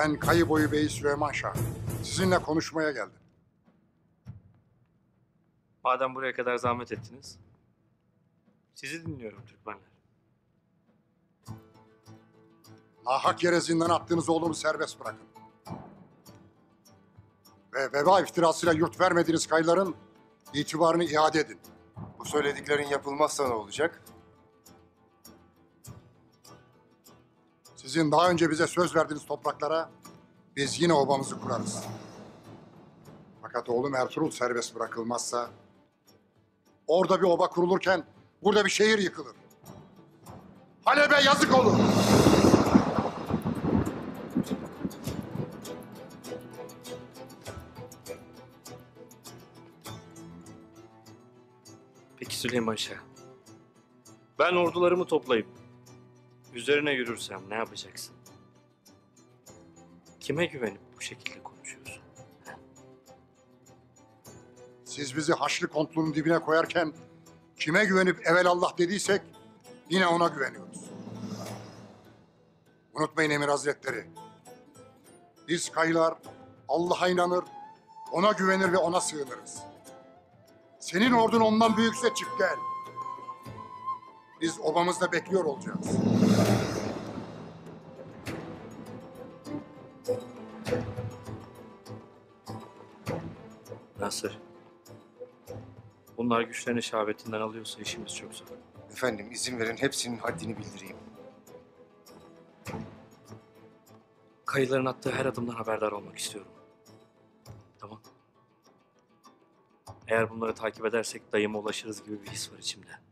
Ben Kayı Boyu Bey Süleyman Şah. Sizinle konuşmaya geldim. Madem buraya kadar zahmet ettiniz. Sizi dinliyorum Türkmenler. Nahak yere zindan attığınız oğlumu serbest bırakın. Ve veba iftirasıyla yurt vermediğiniz kayıların itibarını iade edin. Bu söylediklerin yapılmazsa ne olacak? Sizin daha önce bize söz verdiğiniz topraklara biz yine obamızı kurarız. Fakat oğlum Ertuğrul serbest bırakılmazsa orada bir oba kurulurken burada bir şehir yıkılır. Halep'e yazık olur. Peki Süleyman Şah. Ben ordularımı toplayıp üzerine yürürsem ne yapacaksın? Kime güvenip bu şekilde konuşuyorsun? Siz bizi Haçlı kontlunun dibine koyarken kime güvenip evelallah dediysek yine ona güveniyoruz. Unutmayın Emir Hazretleri. Biz kayılar Allah'a inanır, ona güvenir ve ona sığınırız. Senin ordun ondan büyükse çık gel. Biz obamızda bekliyor olacağız. Nasır. Bunlar güçlerini şahbetinden alıyorsa işimiz çok zor. Efendim izin verin hepsinin haddini bildireyim. Kayıların attığı her adımdan haberdar olmak istiyorum. Tamam. Eğer bunları takip edersek dayıma ulaşırız gibi bir his var içimde.